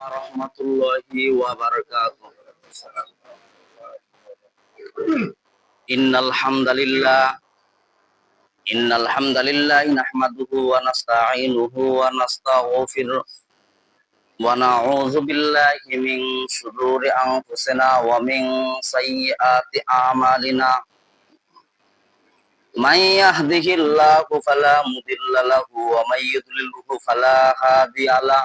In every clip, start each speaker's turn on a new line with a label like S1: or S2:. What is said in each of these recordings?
S1: ورحمة الله وبركاته إن الحمد لله إن الحمد لله نحمده ونستعينه ونستغفره ونعوذ بالله من شرور أنفسنا ومن سيئات أعمالنا من يهده الله فلا مضل له ومن يضلله فلا هادي له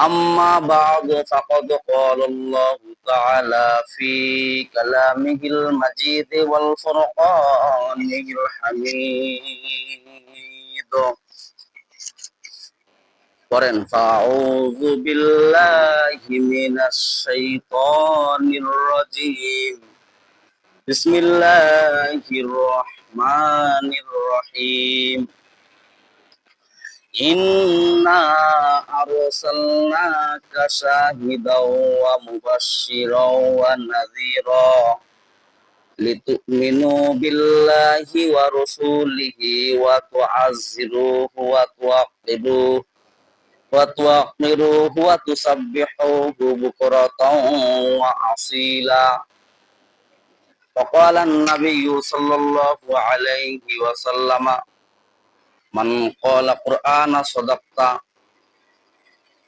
S1: أما بعد فقد قال الله تعالى في كلامه المجيد والفرقان الحميد قرن فأعوذ بالله من الشيطان الرجيم بسم الله الرحمن الرحيم إنا أرسلناك شاهدا ومبشرا ونذيرا لتؤمنوا بالله ورسوله وتعزروه وتوقروه وتوقروه وتسبحوه بكرة وأصيلا وقال النبي صلى الله عليه وسلم من قال قرآن صدقت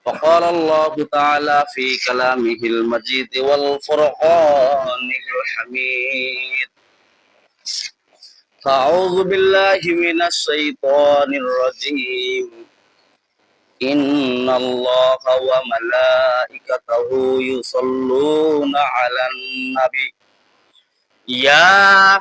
S1: وقال الله تعالى في كلامه المجيد والفرقان الحميد فأعوذ بالله من الشيطان الرجيم إن الله وملائكته يصلون على النبي يا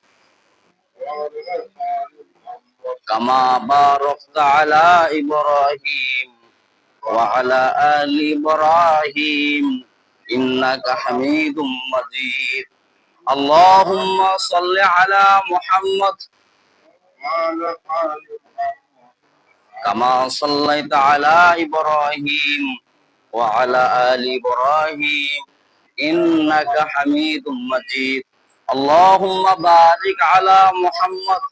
S1: كما باركت على إبراهيم وعلى آل إبراهيم إنك حميد مجيد. اللهم صل على محمد كما صليت على إبراهيم وعلى آل إبراهيم إنك حميد مجيد. اللهم بارك على محمد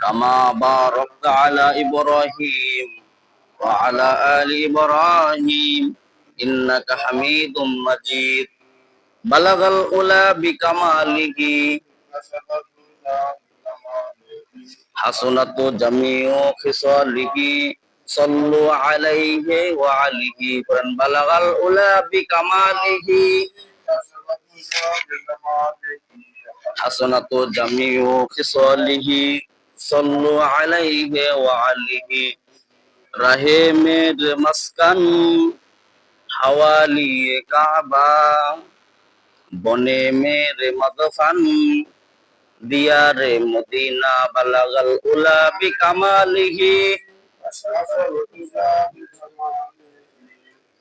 S1: كما باركت على إبراهيم وعلى آل إبراهيم إنك حميد مجيد بلغ الأولى بكماله حسنت جميع خصاله صلوا عليه وعليه قرن بلغ الأولى بكماله حسنة جميع خصاله صلوا عليه وعليه رحمد مسكن حوالي كعبة بني مير مدفن ديار مدينة بلغ الأولى بكماله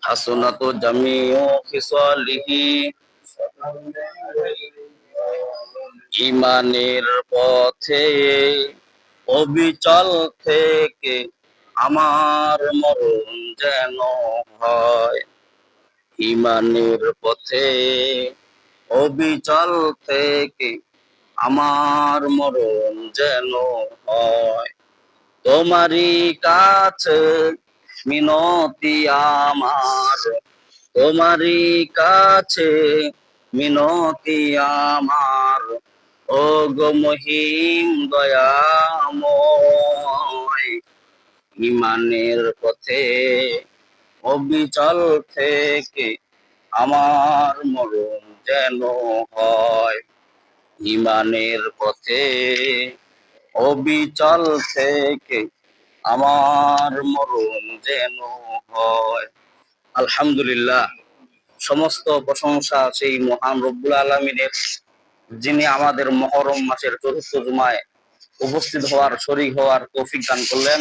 S1: হাসনাতু জামিউ খিসালিহি ইমানের পথে অবিচল থেকে আমার মরণ যেন হয়। ইমানের পথে অবিচল থেকে আমার মরণ যেন হয়। তোমারই কাছে মিনতি আমার। তোমারই কাছে মিনতি আমার। ও গো মহিম ইমানের পথে, অবিচল থেকে আমার মরণ যেন হয়। ইমানের পথে অবিচল থেকে আমার মরণ যেন হয়। আলহামদুলিল্লাহ, সমস্ত প্রশংসা সেই মহান রব্বুল আলমিনের, যিনি আমাদের মহরম মাসের চতুর্থ জুমায় উপস্থিত হওয়ার, শরিক হওয়ার তৌফিক দান করলেন।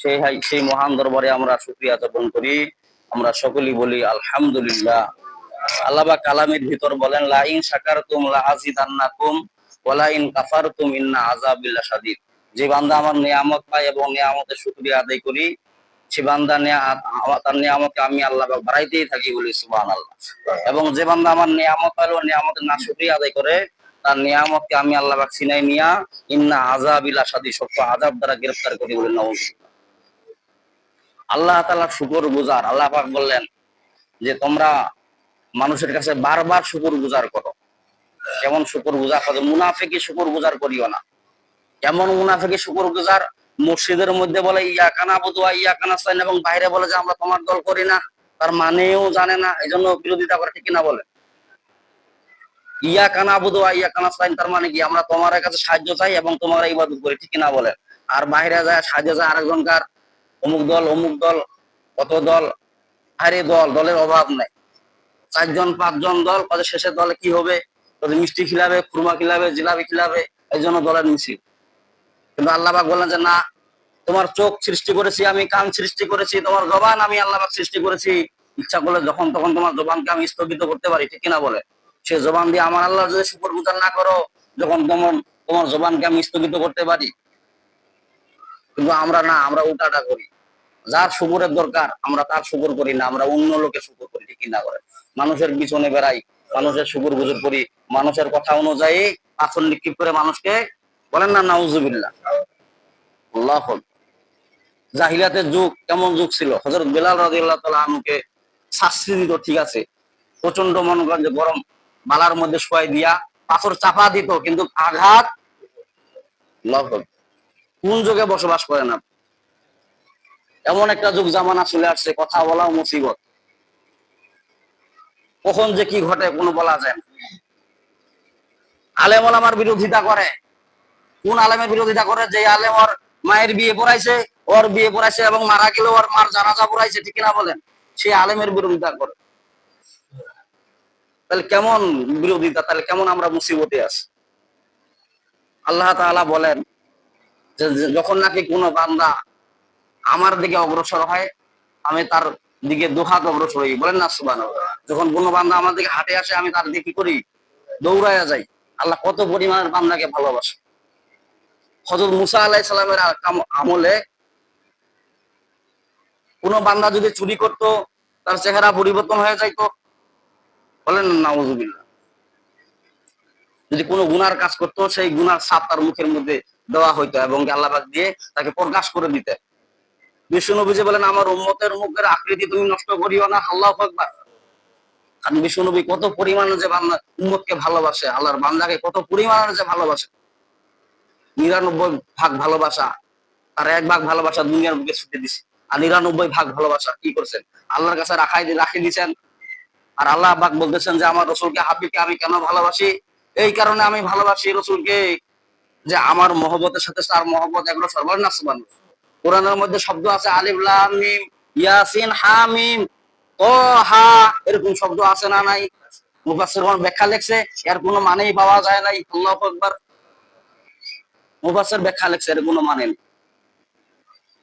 S1: সেই সেই মহান দরবারে আমরা শুক্রিয়া যাপন করি। আমরা সকলেই বলি আলহামদুলিল্লাহ। আল্লাহ কালামের ভিতর বলেন লাইন সাকার শাকারতুম লা আযিদান্নাকুম ওয়া লা ইন কাফারতুম ইন্না আযাবিল্লা শাদীদ। যে বান্দা আমার নিয়ামত পায় এবং নিয়ামতের শুকরিয়া আদায় করি, সে বান্দা তার নিয়ামতকে আমি আল্লাহ বাড়াইতেই থাকি বলি সুবহানাল্লাহ। এবং যে বান্দা আমার নিয়ামত পাইলো নিয়ামতের না শুকরিয়া আদায় করে, তার নিয়ামতকে আমি আল্লাহ সিনাই নিয়া ইন্না শাদীদ, সত্য আযাব দ্বারা গ্রেফতার করি বলে নওয়াজ। আল্লাহ তাআলা শুকর গুজার। আল্লাহ পাক বললেন যে, তোমরা মানুষের কাছে বারবার শুকুর গুজার করো। কেমন শুকুর গুজার করো মুনাফিকি শুকুর গুজার করিও না। কেমন মুনাফিকি শুকুর গুজার মসজিদের মধ্যে বলে, ইয়া কানা বুধুয়া ইয়া কানা সাইন এবং বাইরে বলে যে, আমরা তোমার দল করি না। তার মানেও জানে না এই জন্য বিরোধিতা করে, ঠিক না বলে? ইয়া কানা বুধুয়া ইয়া কানা সাইন তার মানে কি, আমরা তোমার কাছে সাহায্য চাই এবং তোমার ইবাদত করি, ঠিক না বলে? আর বাইরে যায়, সাহায্য চায় আরেকজনকার, অমুক দল অমুক দল, কত দল, আরে দল, দলের অভাব নাই। চারজন, পাঁচজন দল, কত শেষের দলে, কি হবে? কত মিষ্টি খিলাবে, খুরমা খিলাবে, জিলাপি খিলাবে, এই জন্য দলের মিছিল। কিন্তু আল্লাহবাক বললেন যে, না, তোমার চোখ সৃষ্টি করেছি, আমি কান সৃষ্টি করেছি, তোমার জবান আমি আল্লাহবাক সৃষ্টি করেছি। ইচ্ছা করলে যখন তখন তোমার জবানকে আমি স্থগিত করতে পারি, ঠিক কিনা বলে? সে জবান দিয়ে আমার আল্লাহ যদি শুকর গুজার না করো, যখন তোমার তোমার জবানকে আমি স্থগিত করতে পারি। কিন্তু আমরা না, আমরা উল্টাটা করি। যার শুকুরের দরকার, আমরা তার শুকুর করি না, আমরা অন্য লোকের শুকুর করি, ঠিক না করে মানুষের পিছনে বেড়াই মানুষের শুকুর গুজুর করি মানুষের কথা অনুযায়ী পাথর নিক্ষেপ করে মানুষকে বলেন না, নাউজুবিল্লাহ। আল্লাহ জাহিলাতের যুগ কেমন যুগ ছিল? হজরত বেলাল রাদিয়াল্লাহু তাআলা আনুকে শাস্তি দিত, ঠিক আছে। প্রচণ্ড মনে করেন যে গরম বালার মধ্যে শোয়াই দিয়া পাথর চাপা দিত, কিন্তু আঘাত আল্লাহু কোন যুগে বসবাস করেন আপনি? এমন একটা যুগ জামানা চলে আসছে, কথা বলা মুসিবত। কখন যে কি ঘটে কোনো বলা যায় না। আলেম আমার বিরোধিতা করে। কোন আলেমের বিরোধিতা করে? যে আলেম ওর মায়ের বিয়ে পড়াইছে, ওর বিয়ে পড়াইছে এবং মারা গেলে ওর মার জানাজা পড়াইছে, ঠিক না বলেন? সে আলেমের বিরোধিতা করে। তাহলে কেমন বিরোধিতা? তাহলে কেমন আমরা মুসিবতে আছি? আল্লাহ তাআলা বলেন যে, যখন নাকি কোনো বান্দা আমার দিকে অগ্রসর হয়, আমি তার দিকে দুহাত অগ্রসর হই, বলেন না সুবান যখন কোনো বান্দা আমার দিকে হাঁটে আসে, আমি তার দিকে করি? দৌড়াইয়া যাই। আল্লাহ কত পরিমাণের বান্দাকে ভালোবাসে। হজরত মুসা আলাহ সালামের আমলে কোন বান্দা যদি চুরি করত, তার চেহারা পরিবর্তন হয়ে যাইতো। বলেন নাউজুবিল্লাহ। যদি কোনো গুনার কাজ করতো, সেই গুনার ছাপ তার মুখের মধ্যে দেওয়া হইতো এবং আল্লাহবাক দিয়ে তাকে প্রকাশ করে দিতে বিষ্ণু নবী বলেন, আমার উম্মতের মুখের আকৃতি তুমি নষ্ট করিও না, আল্লাহ আকবার। আর বিষ্ণু নবী কত পরিমাণে যে বান্দা উম্মতকে ভালোবাসে, আল্লাহর বান্দাকে কত পরিমাণে যে ভালোবাসে। নিরানব্বই ভাগ ভালোবাসা, আর এক ভাগ ভালোবাসা দুনিয়ার বুকে ছুটে দিছে। আর নিরানব্বই ভাগ ভালোবাসা কি করছেন? আল্লাহর কাছে রাখাই রাখি দিছেন। আর আল্লাহ পাক বলতেছেন যে, আমার রসুলকে হাবিবকে আমি কেন ভালোবাসি? এই কারণে আমি ভালোবাসি রসুলকে যে আমার মহব্বতের সাথে তার মহব্বত এগুলো সর্বনাশ কোরআনের মধ্যে শব্দ আছে আলিফ ইয়াসিন হামিম হা, এরকম শব্দ আছে না নাই? মুফাসসির কোন ব্যাখ্যা লেখছে? এর কোনো মানেই পাওয়া যায় নাই। আল্লাহু আকবার। মুফাসসির ব্যাখ্যা লেখছে, এর কোনো মানে নেই।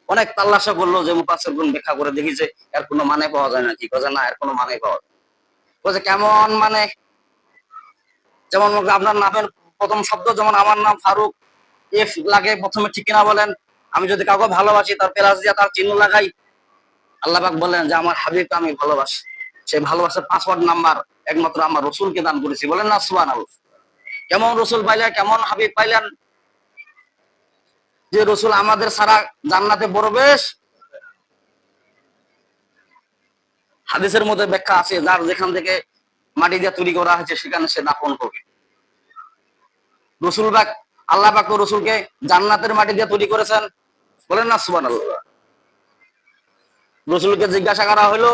S1: অনেক তাল্লাশা করল যে মুফাসসির কোন ব্যাখ্যা করে দেখি যে এর কোনো মানে পাওয়া যায় না কি কথা না, এর কোনো মানে পাওয়া যায়। বলছে কেমন মানে? যেমন আপনার নামের প্রথম শব্দ, যেমন আমার নাম ফারুক, এফ লাগে প্রথমে ঠিক কিনা বলেন? আমি যদি কাউকে ভালোবাসি, তার পেলাস দিয়া তার চিহ্ন লাগাই আল্লাহবাক বলেন যে, আমার হাবিবকে আমি ভালোবাসি। সেই ভালোবাসার পাসওয়ার্ড নাম্বার একমাত্র আমার রসুলকে দান করেছি। বলেন না সুবান কেমন রসুল পাইলেন, কেমন হাবিব পাইলেন? যে রসুল আমাদের সারা জান্নাতে প্রবেশ হাদিসের মধ্যে ব্যাখ্যা আছে, যার যেখান থেকে মাটি দিয়ে তৈরি করা হয়েছে, সেখানে সে দাফন করবে। রসুল বাক আল্লাহ পাক রসুলকে জান্নাতের মাটি দিয়ে তৈরি করেছেন। বলেন না সুবান রসুলকে জিজ্ঞাসা করা হলো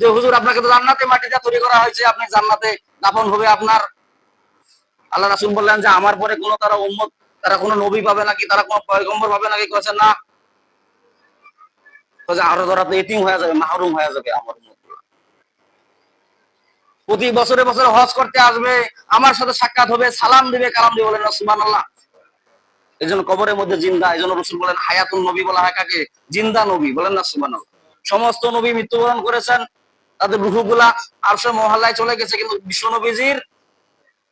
S1: যে, হুজুর, আপনাকে তো জান্নাতে মাটি তৈরি করা হয়েছে, আপনি জান্নাতে দাফন হবে আপনার? আল্লাহ রাসুল বললেন যে, আমার পরে কোনো তারা উম্মত, তারা কোনো নবী পাবে নাকি, তারা কোনো পয়গম্বর পাবে নাকি? কেছেন না। আরও ধরা তো এতিম হয়ে যাবে, মাহরুম হয়ে যাবে আমার প্রতি বছরে বছরে হজ করতে আসবে, আমার সাথে সাক্ষাৎ হবে, সালাম দিবে, কালাম দিবে বলেন সুবান আল্লাহ এই জন্য কবরের মধ্যে জিন্দা, এই জন্য রসুল বলেন হায়াতুল নবী বলা হয় কাকে? জিন্দা নবী, বলেন না সুবান সমস্ত নবী মৃত্যুবরণ করেছেন, তাদের রুহুগুলা আরশে মহল্লায় চলে গেছে, কিন্তু বিশ্ব নবীজির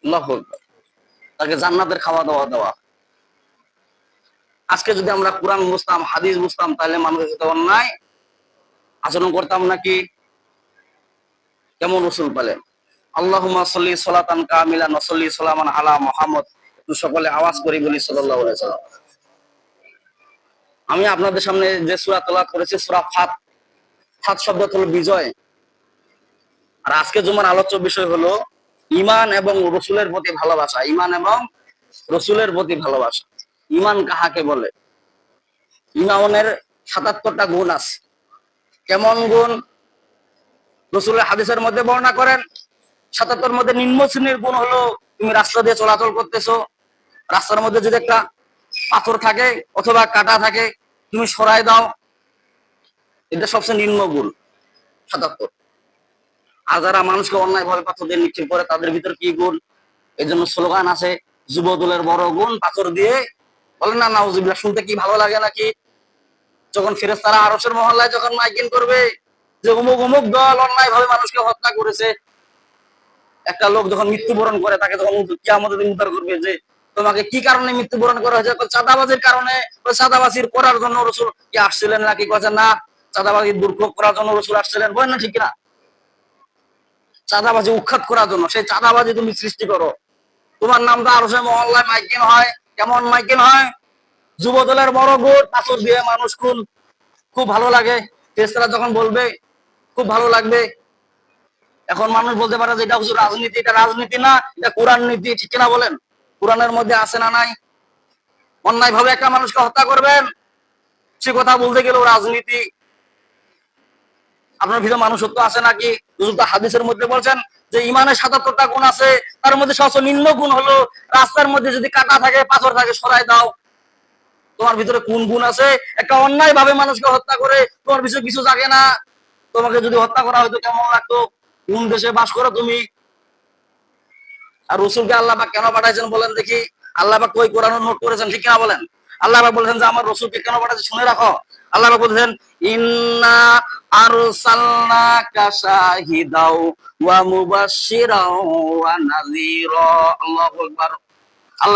S1: আল্লাহু আকবার। তাকে জান্নাতের খাওয়া দাওয়া দেওয়া। আজকে যদি আমরা কোরআন বুঝতাম, হাদিস বুঝতাম, তাহলে মানুষের সাথে অন্যায় আচরণ করতাম নাকি? কেমন রসুল পেলেন আল্লাহুম্মা সাল্লি সালাতান কামিলা নসল্লি সালামান আলা মুহাম্মদ। সকলে আওয়াজ করি বলি সাল্লাম আমি আপনাদের সামনে যে সূরা তেলাওয়াত করেছি, সূরা ফাত ফাত শব্দ হলো বিজয়। আর আজকে জুমার আলোচ্য বিষয় হলো ইমান এবং রসুলের প্রতি ভালোবাসা। ইমান এবং রসুলের প্রতি ভালোবাসা। ইমান কাহাকে বলে? ইমানের সাতাত্তরটা গুণ আছে। কেমন গুণ? রসুলের হাদিসের মধ্যে বর্ণনা করেন, সাতাত্তর মধ্যে নিম্ন শ্রেণির গুণ হলো, তুমি রাস্তা দিয়ে চলাচল করতেছো রাস্তার মধ্যে যদি একটা পাথর থাকে অথবা কাটা থাকে, তুমি সরাই দাও। এটা সবচেয়ে নিম্ন গুণ সাতাত্তর। আর যারা মানুষকে অন্যায় ভাবে পাথর দিয়ে নিক্ষেপ করে, তাদের ভিতর কি গুণ? এই জন্য স্লোগান আছে, যুবদলের বড় গুণ, পাথর দিয়ে। বলেন না, নাউজুবিল্লাহ, শুনতে কি ভালো লাগে নাকি? যখন ফেরেস তারা আরসের মহল্লায় যখন মাইকিং করবে যে অমুক অমুক দল অন্যায় ভাবে মানুষকে হত্যা করেছে, একটা লোক যখন মৃত্যুবরণ করে, তাকে যখন কি আমাদের উদ্ধার করবে যে তোমাকে কি কারণে মৃত্যুবরণ করা হয়েছে? চাঁদাবাজির কারণে চাঁদাবাজির করার জন্য রসুল কি আসছিলেন নাকি? কথা না চাঁদাবাজির দুর্ভোগ করার জন্য রসুল আসছিলেন। বলেন না ঠিক না চাঁদাবাজি উৎখাত করার জন্য। সেই চাঁদাবাজি তুমি সৃষ্টি করো। তোমার নামটা আরও সে মহল্লায় মাইকিং হয়। কেমন মাইকিং হয়? যুব দলের বড় গোট, পাথর দিয়ে মানুষ খুন। খুব ভালো লাগে। তেসরা যখন বলবে, খুব ভালো লাগবে। এখন মানুষ বলতে পারে যে এটা হচ্ছে রাজনীতি, এটা রাজনীতি না, এটা কোরআন নীতি। ঠিক কিনা বলেন? কোরআনের মধ্যে আছে না নাই? অন্যায় ভাবে একটা মানুষকে হত্যা করবেন? সে কথা বলতে গেলেও রাজনীতি, আপনার ভিতরে মানুষত্ব আছে নাকি? হাদিসের মধ্যে বলছেন যে ইমানের সাতাত্তরটা গুণ আছে, তার মধ্যে সবচেয়ে নিম্ন গুণ হলো রাস্তার মধ্যে যদি কাটা থাকে, পাথর থাকে সরাই দাও। তোমার ভিতরে কোন গুণ আছে? একটা অন্যায় ভাবে মানুষকে হত্যা করে তোমার পিছনে কিছু জাগে না? তোমাকে যদি হত্যা করা হয়তো কেমন লাগতো? কোন দেশে বাস করো তুমি? আর রসুলকে আল্লাহ কেন পাঠাইছেন বলেন দেখি? আল্লাহ কই কোরআন নোট করেছেন, ঠিক কিনা বলেন? আল্লাহ পাক বলেছেন যে আমার রসুলকে কেন পাঠাইছে শুনে রাখো। আল্লাহ পাক বলেছেন, ইন্না আল্লাহু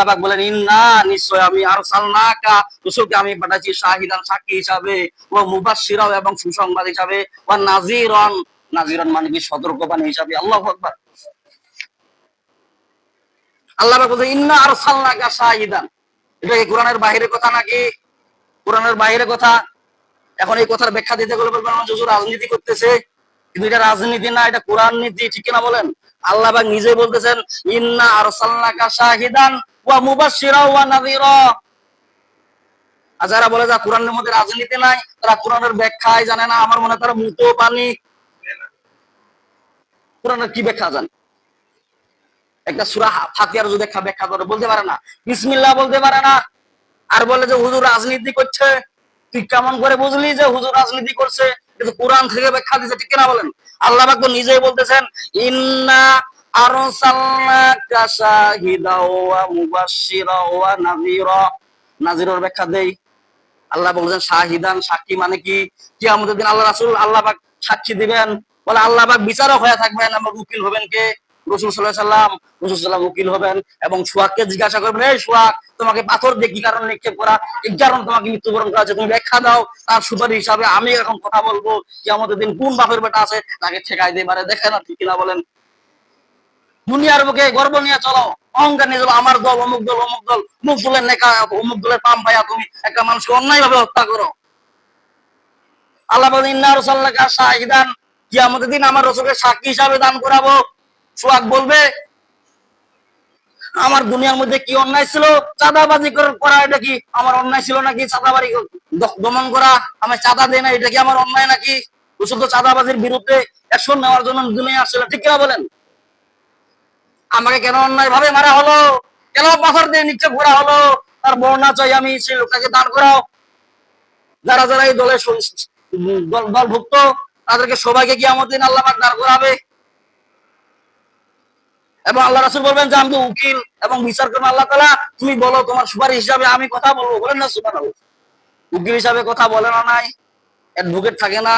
S1: পাক এবং সুসংবাদ হিসাবে, ওয়া নাযীরান। নাযীরান মানে কি সতর্কবাণী হিসাবে? আল্লাহু আল্লাহ পাক বলছেন ইন্না আরসালনাকা শাহিদান এটা কি কোরআনের বাইরের কথা নাকি? কোরআনের কথা। এখন এই কথার ব্যাখ্যা দিতে গেলে রাজনীতি করতেছে। কিন্তু এটা রাজনীতি না, এটা কোরআন নীতি, ঠিক কিনা বলেন? আল্লাহ পাক নিজে বলতেছেন, ইন্না আরসালনাকা শাহিদান ওয়া ওয়া আর যারা বলে যা কোরআনের মধ্যে রাজনীতি নাই, তারা কোরআনের ব্যাখ্যাই জানে না, আমার মনে তারা মুতো পানি কোরআনের কি ব্যাখ্যা জানে? একটা সুরা ফাতিয়ার যদি ব্যাখ্যা করে, বলতে পারে না। বিসমিল্লাহ বলতে পারে না। আর বলে যে হুজুর রাজনীতি করছে। তুই কেমন করে বুঝলি যে হুজুর রাজনীতি করছে? কিন্তু কোরআন থেকে ব্যাখ্যা দিচ্ছে ঠিক কিনা বলেন? আল্লাহ তো নিজেই বলতেছেন, ইন্না আরসালনাকা শাহিদা ওয়া মুবাশশিরা ওয়া নাযীরা। নাযীরের ব্যাখ্যা দেই। আল্লাহ বলছেন, শাহিদান, সাক্ষী মানে কি? কিয়ামতের দিন আল্লাহ রাসূল আল্লাহ পাক সাক্ষী দিবেন। বলে আল্লাহ পাক বিচারক হয়ে থাকবেন। আমার উকিল হবেন কে? উকিল হবেন এবং জিজ্ঞাসা করবেন, এই তোমাকে পাথর দিয়ে কি কারণে নিক্ষেপ করা? কারণ তোমাকে মৃত্যুবরণ করা তুমি ব্যাখ্যা দাও। তার সুপারিশ হিসাবে আমি এখন কথা বলব যে আমাদের দিন কোন বাপের বেটা আছে তাকে ঠেকাই দিয়ে পারে দেখে না ঠিক কিনা বলেন। দুনিয়ার গর্ব নিয়ে চলো, অহংকার নিয়ে চলো, আমার দল, অমুক দল অমুক দল অমুক দলের নেকা, অমুক দলের পাম পাইয়া তুমি, একটা মানুষকে অন্যায় ভাবে হত্যা করো। আল্লাহ ইন্না রসাল্লাহ শাহিদান আমাদের দিন আমার রসুলকে সাক্ষী হিসাবে দান করাবো। সোয়াক বলবে, আমার দুনিয়ার মধ্যে কি অন্যায় ছিল? চাঁদাবাজি কর- এটা কি আমার অন্যায় ছিল নাকি? চাঁদাবাজি দমন করা আমি চাঁদা দেই না, এটা কি আমার অন্যায় নাকি? রসুল চাঁদাবাজির বিরুদ্ধে অ্যাকশন নেওয়ার জন্য দুনিয়া আসছিলেন ঠিক কিনা বলেন? আমাকে কেন অন্যায় ভাবে মারা হলো? কেন পাথর দিয়ে নিক্ষেপ করা হলো? তার বর্ণা চাই আমি, সেই লোকটাকে দান করাও। যারা যারা এই দলে স- দল- দলভুক্ত, তাদেরকে সবাইকে কি আমাদের দিন আল্লাহ দাঁড় করাবে? এবং আল্লাহ রাসুল বলবেন যে, আমি উকিল এবং বিচার করবেন আল্লাহ তালা তুমি বলো, তোমার সুপারিশ হিসাবে আমি কথা বলব। বলেন না সুপার উকিল হিসাবে কথা বলে না, নাই। অ্যাডভোকেট থাকে না,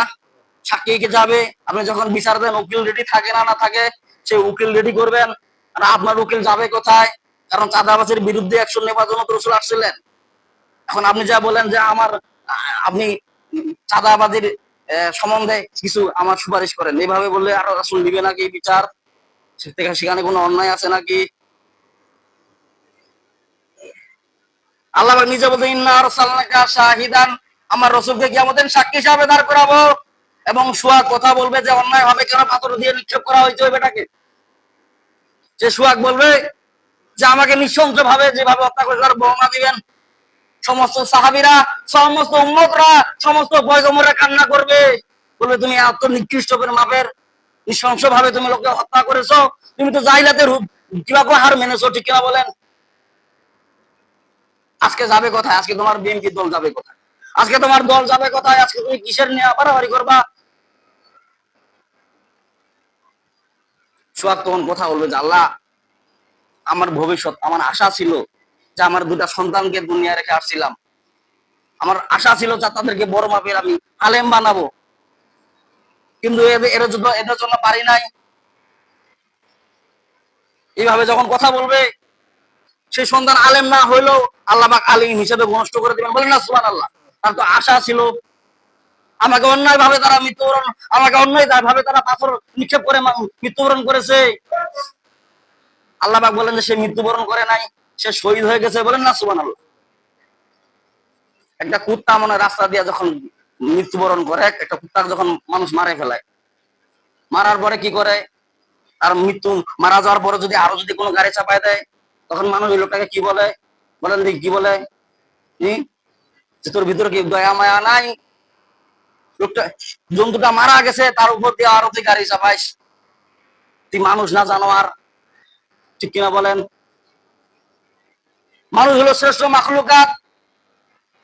S1: সাক্ষী কে যাবে? আপনি যখন বিচার দেন, উকিল রেডি থাকে না না থাকে সে উকিল রেডি করবেন। আর আপনার উকিল যাবে কোথায়? কারণ চাঁদাবাজের বিরুদ্ধে অ্যাকশন নেওয়ার জন্য রসুল আসছিলেন। এখন আপনি যা বলেন যে, আমার, আপনি চাঁদাবাজির সম্বন্ধে কিছু আমার সুপারিশ করেন। এইভাবে বললে আরও রাসুল দিবে নাকি বিচার? সেখানে কোনো অন্যায় আছে নাকি? আল্লাহ নিজে বলতে শাহিদান, আমার রসুলকে কি আমাদের সাক্ষী হিসাবে দাঁড় করাবো এবং সুয়াগ কথা বলবে যে অন্যায় হবে কেন? পাথর দিয়ে নিক্ষেপ করা হয়েছে ওই বেটাকে। যে সুয়াগ বলবে যে আমাকে নিঃসংস ভাবে যেভাবে হত্যা করে তার বর্ণনা দিবেন, সমস্ত সাহাবিরা, সমস্ত উম্মতরা, সমস্ত পয়গমরা কান্না করবে। বলবে, তুমি এত নিকৃষ্ট করে মাপের নৃশংস ভাবে তুমি লোককে হত্যা করেছ, তুমি তো জাইলাতের রূপ। কীভাবে হার মেনেছো, ঠিক কিনা বলেন? আজকে যাবে কোথায়? আজকে তোমার বিএনপি দল যাবে কোথায়? আজকে তোমার দল যাবে কোথায়? আজকে তুমি কিসের নিয়ে বাড়াবাড়ি করবা? সোহাগ তখন কথা বলবে যে, আল্লাহ, আমার ভবিষ্যৎ, আমার আশা ছিল যে আমার দুটা সন্তানকে দুনিয়া রেখে আসছিলাম। আমার আশা ছিল যে তাদেরকে বড় মাপের আমি আলেম বানাবো। কিন্তু এর জন্য এদের জন্য পারি নাই। এইভাবে যখন কথা বলবে সেই সন্তান আলেম না হইলেও আল্লাহ পাক আলিম হিসেবে নষ্ট করে দিবেন। বলেন না সুবান আল্লাহ তার তো আশা ছিল। আমাকে অন্যায় ভাবে তারা মৃত্যুবরণ আমাকে অন্যায় ভাবে তারা পাথর নিক্ষেপ করে মৃত্যুবরণ করেছে। আল্লাহ পাক বলেন যে সে মৃত্যুবরণ করে নাই, সে শহীদ হয়ে গেছে। বলেন না সুবান আল্লাহ একটা কুত্তা মনে রাস্তা দিয়ে যখন মৃত্যুবরণ করে, একটা কুত্তার যখন মানুষ মারে ফেলায়। মারার পরে কি করে? তার মৃত্যু মারা যাওয়ার পরে যদি আরও যদি কোনো গাড়ি চাপায় দেয়, তখন মানুষ ওই লোকটাকে কি বলে? বলেন দেখি, কি বলে? যে তোর ভিতরে কি দয়া, মায়া নাই? লোকটা, জন্তুটা মারা গেছে, তার উপর দিয়ে আরও তুই গাড়ি চাপাইস। তুই মানুষ না, জানোয়ার। ঠিক কিনা বলেন? মানুষ হলো শ্রেষ্ঠ মাখলুকাত।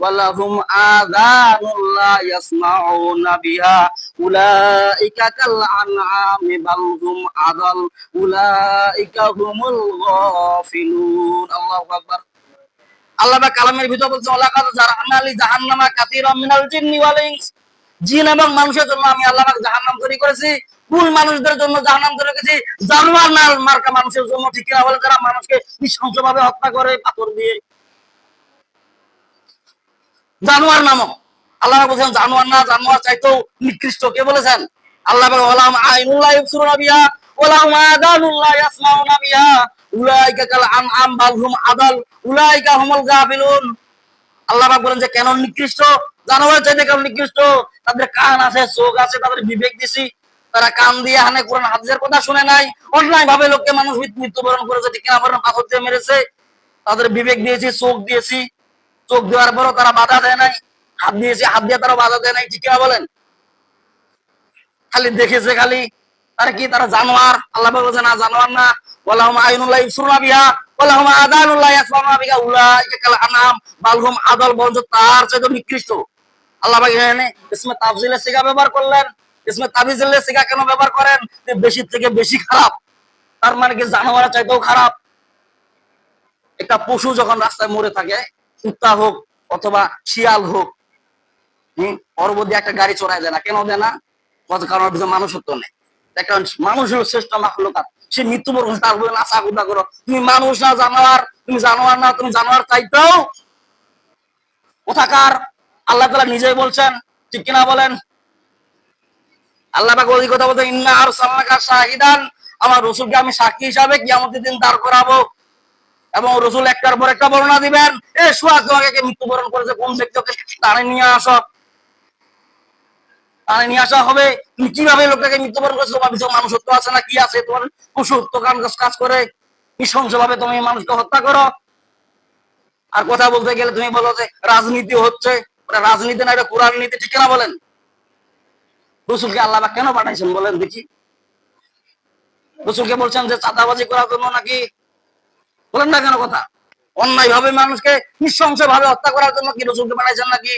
S1: আযানুল লা ইয়াসমাউনা বিহা। উলাইকা কাল আনআমি বাল হুম আদাল উলাইকা হুমুল গাফিলুন। আল্লাহু আকবার। আল্লাহ পাক কালামের ভিতর বলছে জারআনা জাহান্নামা মিনাল জিন্নি ওয়াল ইনস। জিন এবং মানুষের জন্য আমি আল্লাহ পাক জাহান্নাম তৈরি করেছি। কুল মানুষদের জন্য জাহান্নাম তৈরি করেছি। জানোয়ার নাল মার্কা মানুষের জন্য ঠিক না বলে যারা মানুষকে নৃশংসভাবে হত্যা করে, পাথর দিয়ে জানোয়ার নামক। আল্লাহ বলছেন, জানোয়ার না, জানোয়ার চাইতেও নিকৃষ্ট। কে বলেছেন? আল্লাহ আইনুল্লাহ ওয়ালাহুম আদানুল্লাহ ইয়াসমাউনা উলাইকা কাল আনআম বাল হুম আদাল, উলাইকা হুমুল গাফিলুন। আল্লাহ পাক বলেন যে, কেন নিকৃষ্ট? জানোয়ার চাইতে কেন নিকৃষ্ট? তাদের কান আছে, চোখ আছে, তাদের বিবেক দিছি। তারা কান দিয়ে হানে কোরআন হাদিসের কথা শুনে নাই। অন্যায় ভাবে লোককে মানুষ মৃত্যু- মৃত্যুবরণ করেছে ঠিক বলেন পাথর দিয়ে মেরেছে। তাদের বিবেক দিয়েছি, চোখ দিয়েছি। চোখ দেওয়ার পরও তারা বাধা দেয় নাই, হাত দিয়েছি, হাত দিয়ে তারা বাধা দেয় নাই, ঠিক বলেন? খালি দেখেছে খালি, তারা কি, তারা জানোয়ার? আল্লাহ বলছে, না, জানোয়ার না। তার করলেন। কেন ব্যবহার করেন? থেকে বেশি খারাপ। তার মানে কি চাইতেও খারাপ। একটা পশু যখন রাস্তায় মরে থাকে কুত্তা হোক অথবা শিয়াল হোক ওর মধ্যে একটা গাড়ি চড়াই দেয় না। কেন দেয় না? কত কারণ মানুষত্ব নেই। একটা মানুষ হলো শ্রেষ্ঠ মাখলুকাত। সে মৃত্যুবরণ তার বলে নাচা কুদা করো। তুমি মানুষ না, জানোয়ার। তুমি জানোয়ার না, তুমি জানোয়ার চাইতেও কোথাকার? আল্লাহ তালা নিজেই বলছেন, ঠিক কিনা বলেন? আল্লাহ পাক কথা বলতে ইন্না আর সাল্লাকা শাহিদান। আমার রসুলকে আমি সাক্ষী হিসাবে কি কিয়ামতের দিন দাঁড় করাবো। এবং রসুল একটার পর একটা বর্ণনা দিবেন, এ সুয়াদ তোমাকে মৃত্যুবরণ করেছে? কোন ব্যক্তিকে টানে নিয়ে আসো। টানে নিয়ে আসা হবে। কীভাবে লোকটাকে মৃত্যুবরণ করেছ? তোমার ভিতরে মানুষত্ব আছে না? কি আছে? তোমার পশুত্ব কাজ করে। নৃশংস ভাবে তুমি মানুষকে হত্যা করো। আর কথা বলতে গেলে তুমি বলো যে, রাজনীতি হচ্ছে। রাজনীতি না, এটা কোরআন নীতি, ঠিক না বলেন? রসুলকে আল্লাহ কেন পাঠাইছেন বলেন দেখি। রসুলকে বলছেন যে, চাঁদাবাজি করার জন্য নাকি? বলেন না কেন কথা? অন্যায় ভাবে মানুষকে নৃশংস ভাবে হত্যা করার জন্য কি রসুলকে পাঠাইছেন নাকি?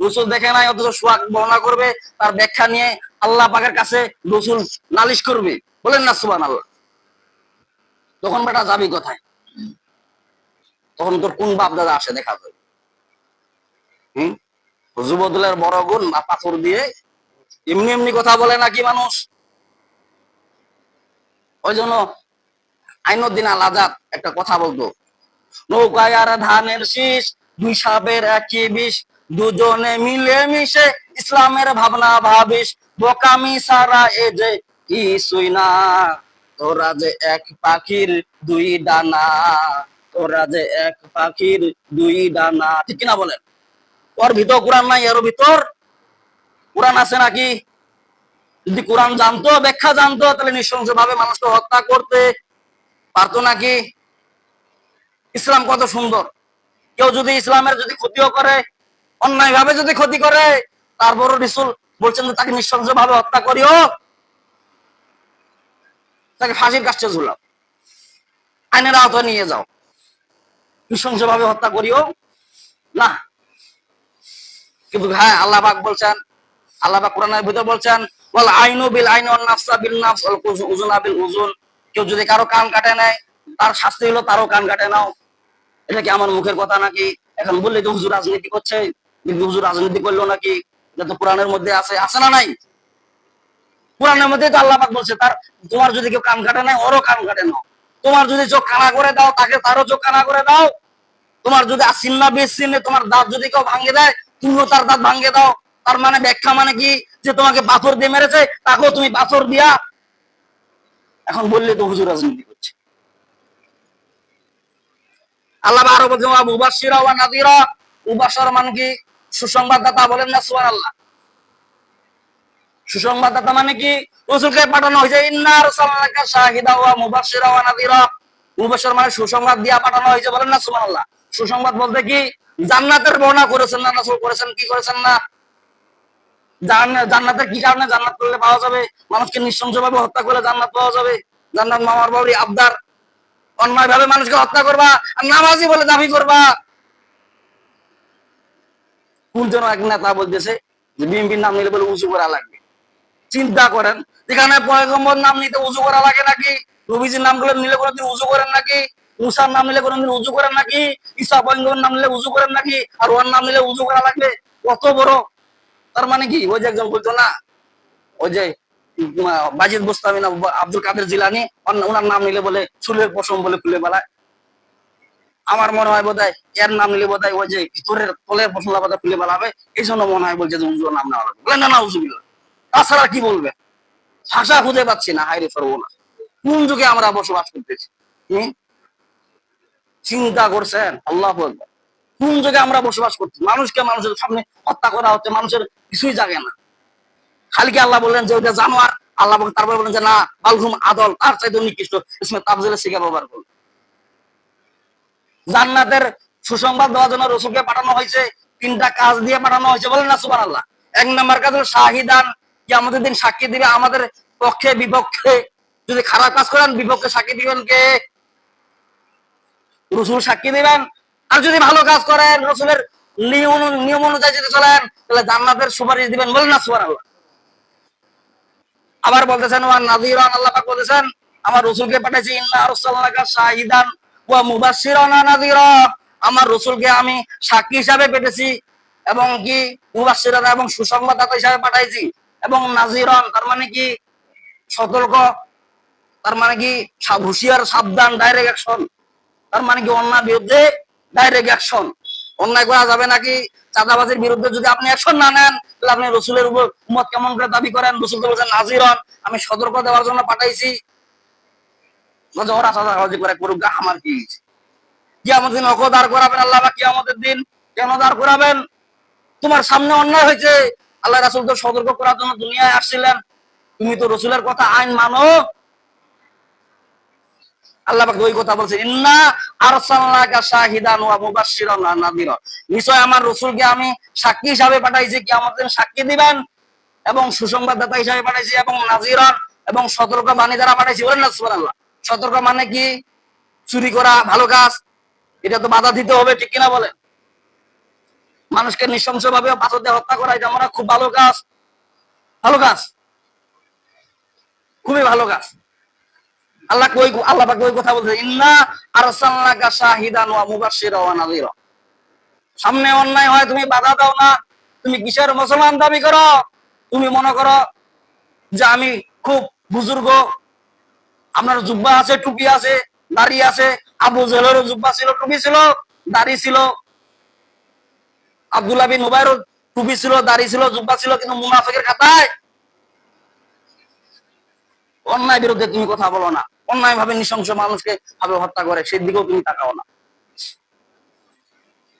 S1: রসুল অথচ করবে, তার ব্যাখ্যা নিয়ে আল্লাহ কাছে নালিশ করবে। বলেন না আল্লাহ তখন বেটা যাবি কোথায়? তখন তোর কোন বাপ দাদা আসে দেখা যাবে যুবদলের বড় গুণ পাথর দিয়ে এমনি এমনি কথা বলে নাকি মানুষ? ওই জন্য আইনুদ্দিন আল আজাদ একটা কথা বলতো, নৌকায় আর ধানের শীষ, দুই সাপের একই বিষ, দুজনে মিলে মিশে ইসলামের ভাবনা ভাবিস, বোকামি সারা এ যে কিছুই না। তোরা যে এক পাখির দুই ডানা, তোরা যে এক পাখির দুই ডানা, ঠিক কিনা বলেন? ওর ভিতর কোরআন নাই এর ভিতর। কোরআন আছে নাকি? যদি কোরআন জানতো, ব্যাখ্যা জানতো, তাহলে নৃশংস ভাবে মানুষকে হত্যা করতে পারতো নাকি? ইসলাম কত সুন্দর। কেউ যদি ইসলামের যদি ক্ষতিও করে অন্যায় ভাবে যদি ক্ষতি করে তারপর রিসুল বলছেন তাকে নৃশংস ভাবে হত্যা করিও। তাকে ফাঁসির কাছে ঝুলাও। আইনের আওতায় নিয়ে যাও। নৃশংস ভাবে হত্যা করিও। না। কিন্তু হ্যাঁ আল্লাহ পাক বলছেন, আল্লাহ পাক কোরআনের ভিতর বলছেন, ওয়াল আইনু বিল আইন ওয়ান নাফসা বিল নাফস ওয়াল উজুনা বিল উজুন কেউ যদি কারও কান কাটে নেয় তার শাস্তি হলো তারও কান কাটে নাও। এটা কি আমার মুখের কথা নাকি? এখন বললে যে হুজুর রাজনীতি করছে, কিন্তু হুজুর রাজনীতি করল নাকি? এটা তো কোরআনের মধ্যে আছে আছে না নাই? কোরআনের মধ্যে তো আল্লাহ পাক বলছে, তার, তোমার যদি কেউ কান কাটে নেয় ওরও কান কাটে নাও। তোমার যদি চোখ কানা করে দাও, তাকে তারও চোখ কানা করে দাও। তোমার যদি আসিন্না বেসিনে তোমার দাঁত যদি কেউ ভাঙে দেয় তুমিও তার দাঁত ভাঙে দাও। তার মানে ব্যাখ্যা মানে কি? যে তোমাকে পাথর দিয়ে মেরেছে, তাকেও তুমি পাথর দিয়া। এখন বললে তো হুজুর রাজনীতি করছে। আল্লাহ আরও বলছে মুবাশিরা ওয়া নাদিরা মুবাশশার মানে কি? সুসংবাদদাতা বলেন না, সুবহানাল্লাহ। সুসংবাদদাতা মানে কি? রাসূলকে পাঠানো হয়েছে, ইন্না আরসালনাকা শাহিদা ওয়া মুবাশশিরা ওয়া নাদিরা মুবাশশির মানে সুসংবাদ দিয়া পাঠানো হয়েছে বলেন না, সুবহানাল্লাহ। সুসংবাদ বলতে কি? জান্নাতের বর্ণনা করেছেন না রাসূল করেছেন, কি করেছেন না? জান্নাতের কি কারণে জান্নাত করলে পাওয়া যাবে? মানুষকে নৃশংস ভাবে হত্যা করে জান্নাত পাওয়া যাবে? জান্নাত মামার বাড়ি আবদার। অন্যায় ভাবে মানুষকে হত্যা করবা, আর নামাজি বলে দাবি করবা। কোন যেন এক নেতা বলতেছে যে, বিএনপির নাম নিলে বলে উঁচু করা লাগবে। চিন্তা করেন যেখানে পয়গম্বর নাম নিতে উঁচু করা লাগে নাকি? নবীজির নামগুলো নিলে কোনোদিন উঁচু করেন নাকি? মুসার নাম নিলে কোনোদিন উঁচু করেন নাকি? ঈসা পয়গম্বর নাম নিলে উঁচু করেন নাকি? আর ওর নাম নিলে উঁচু করা লাগবে? কত বড়? তার মানে কি? ওই যে একজন বলতো না? ওই যে বাজিদ বুস্তামি না, আব্দুল কাদের জিলানি ওনার নাম নিলে বলে চুলের পশম বলে খুলে বেলায় আমার মনে হয় বোধহয় এর নাম নিলে বোধহয় ওই যে ভিতরের তলের পশমটা বোধহয় খুলে বেলাবে এই জন্য মনে হয় বলছে যে উজুর নাম নেওয়া লাগবে। না না উজুবিল্লা তাছাড়া কি বলবে? ভাষা খুঁজে পাচ্ছি না হাইরে সর্বনা কোন যুগে আমরা বসবাস করতেছি? হম? চিন্তা করছেন? আল্লাহ কোন যুগে আমরা বসবাস করছি? মানুষকে মানুষের সামনে হত্যা করা হচ্ছে, মানুষের কিছুই জাগে না। খালি কি আল্লাহ বললেন যে ওইটা জানোয়ার? আল্লাহ তারপরে বলেন যে না বালহুম আদল, তার চাইতে নিকৃষ্ট। ইসমে তাফজিলের শিকার ব্যবহার করল জান্নাতের সুসংবাদ দেওয়ার জন্য রসুলকে পাঠানো হয়েছে, তিনটা কাজ দিয়ে পাঠানো হয়েছে, বলেন না সুবান আল্লাহ এক নম্বর কাজ হলো শাহিদান কি আমাদের দিন সাক্ষী দিবে আমাদের পক্ষে, বিপক্ষে। যদি খারাপ কাজ করেন, বিপক্ষে সাক্ষী দিবেন কে? রসুল সাক্ষী দিবেন। আর যদি ভালো কাজ করেন, রসুলের নিয়ম অনুযায়ী যদি চলেন, তাহলে জান্নাতের সুপারিশ দিবেন বলেন না সুবান আল্লাহ আবার বলতেছেন, ওয়া নাযীরান, আল্লাহ পাক বলতেছেন, আমার রাসূলকে পাঠাইছি আরসালনাকা শাহিদান ওয়া মুবাশশিরান আমার রাসূলকে আমি সাক্ষী হিসাবে পেটেছি এবং কি মুবাশশিরান এবং সুসংবাদদাতা হিসাবে পাঠাইছি। এবং নাযীরান, তার মানে কি সতর্ক, তার মানে কি হুঁশিয়ার, সাবধান ডাইরেক্ট অ্যাকশন তার মানে কি অন্যায় বিরুদ্ধে ডাইরেক্ট অ্যাকশন অন্যায় করা যাবে নাকি চাঁদাবাজির বিরুদ্ধে যদি আপনি অ্যাকশন না নেন, তাহলে আপনি রসুলের উপর উম্মত কেমন করে দাবি করেন? রসুল তো বলছেন, নাজির হন, আমি সতর্ক দেওয়ার জন্য পাঠাইছি। ওরা চাঁদাবাজি করে, করুক আমার কি হয়েছে? কিয়ামতের দিন ওকে দাঁড় করাবেন, আল্লাহ বা কিয়ামতের দিন কেন দাঁড় করাবেন? তোমার সামনে অন্যায় হয়েছে। আল্লাহ রাসুল তো সতর্ক করার জন্য দুনিয়ায় আসছিলেন। তুমি তো রসুলের কথা আইন মানো। আল্লাহ ওই কথা বলছে, ইন্না শাহিদান ওয়া মুবাশশিরান ওয়া নাযিরা। নিশ্চয় আমার রাসূলকে আমি সাক্ষী হিসাবে পাঠাইছি দিন সাক্ষী দিবেন এবং হিসাবে পাঠাইছি এবং নাযিরান এবং সতর্ক বাণী দ্বারা পাঠাইছি। বলেন না, সুবহানাল্লাহ। সতর্ক মানে কি? চুরি করা, ভালো কাজ। এটা তো বাধা দিতে হবে, ঠিক কিনা বলেন? মানুষকে নৃশংসভাবে পাথর দিয়ে হত্যা করা, এটা আমরা খুব ভালো কাজ। ভালো কাজ। খুবই ভালো কাজ। আল্লাহ কই আল্লাহ পাক ওই কথা বলছে, ইন্না আরসালনাকা শাহিদান ওয়া মুবাশশিরা ওয়া নাযিরা। সামনে অন্যায় হয়, তুমি বাধা দাও না। তুমি কিসের মুসলমান দাবি করো? তুমি মনে করো যে আমি খুব বুজুর্গ। আপনার জুব্বা আছে, টুপি আছে, দাড়ি আছে। আবু জেলেরও জুব্বা ছিল, টুপি ছিল, দাড়ি ছিল। আব্দুল্লাহ বিন উবাইরও টুপি ছিল, দাড়ি ছিল, জুব্বা ছিল, কিন্তু মুনাফিকের খাতায় অন্যায় বিরুদ্ধে তুমি কথা বলো না। অন্যায় ভাবে নৃশংস মানুষকে ভাবে হত্যা করে, সেই দিকেও তুমি তাকাও না।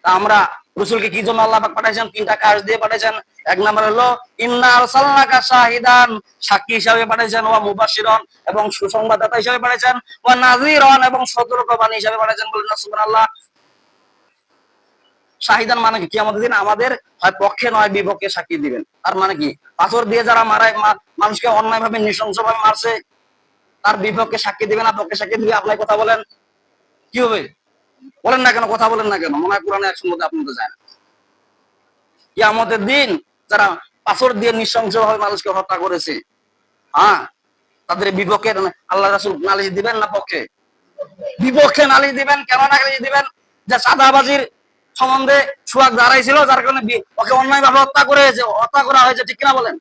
S1: তা আমরা রসুলকে কি জন্য আল্লাহ পাঠাইছেন? তিনটা কাজ দিয়ে পাঠাইছেন। এক নম্বর হলো, ইন্না আরসালনাকা শাহিদান সাক্ষী হিসাবে পাঠাইছেন, ওয়া মুবাশশিরান, এবং সুসংবাদদাতা হিসাবে পাঠাইছেন, ওয়া নাযিরান, এবং সতর্কবাণী হিসাবে পাঠাইছেন বলেন সুবহানাল্লাহ। শাহিদান মানে কি? আমাদের দিন আমাদের হয় পক্ষে নয়, বিপক্ষে সাক্ষী দিবেন। তার মানে কি? পাথর দিয়ে যারা মারায় মানুষকে অন্যায় ভাবে নৃশংস ভাবে মারছে তার বিপক্ষে সাক্ষী দিবে না, পক্ষে সাক্ষী দিবে আপনার কথা বলেন। কি হবে? বলেন না কেন, কথা বলেন না কেন? মনে হয় কোরআনে এক সঙ্গে আপনাদের যায় না। কি আমাদের দিন যারা পাথর দিয়ে নৃশংস ভাবে মানুষকে হত্যা করেছে হ্যাঁ তাদের বিপক্ষে আল্লাহ রাসুল নালিশ দিবেন না পক্ষে? বিপক্ষে নালিশ দিবেন, কেন নালিশ দিবেন? যে চাঁদাবাজির সম্বন্ধে সুয়াগ দাঁড়াইছিল, যার কারণে ওকে অন্যায় ভাবে হত্যা করেছে, হত্যা করা হয়েছে, ঠিক কিনা বলেন?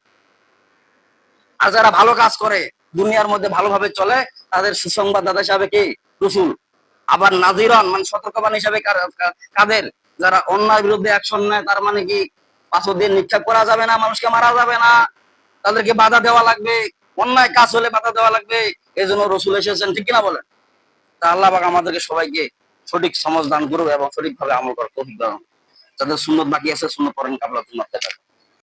S1: আর যারা ভালো কাজ করে দুনিয়ার মধ্যে ভালোভাবে চলে, তাদের সুসংবাদদাতা হিসাবে কি? রসুল। আবার নাজিরন মানে সতর্কবাণী হিসাবে কাদের? যারা অন্যায় বিরুদ্ধে অ্যাকশন নেয়, তার মানে কি? পাথর দিন নিক্ষেপ করা যাবে না, মানুষকে মারা যাবে না। তাদেরকে বাধা দেওয়া লাগবে। অন্যায় কাজ হলে বাধা দেওয়া লাগবে। এই জন্য রসুল এসেছেন, ঠিক কিনা বলেন? তা আল্লাহ পাক আমাদেরকে সবাইকে সঠিক সমাজ দান করুক এবং সঠিকভাবে আমল করার তৌফিক দান যাদের সুন্নত বাকি আছে, সুন্নত পড়েন কাবলা সুন্নত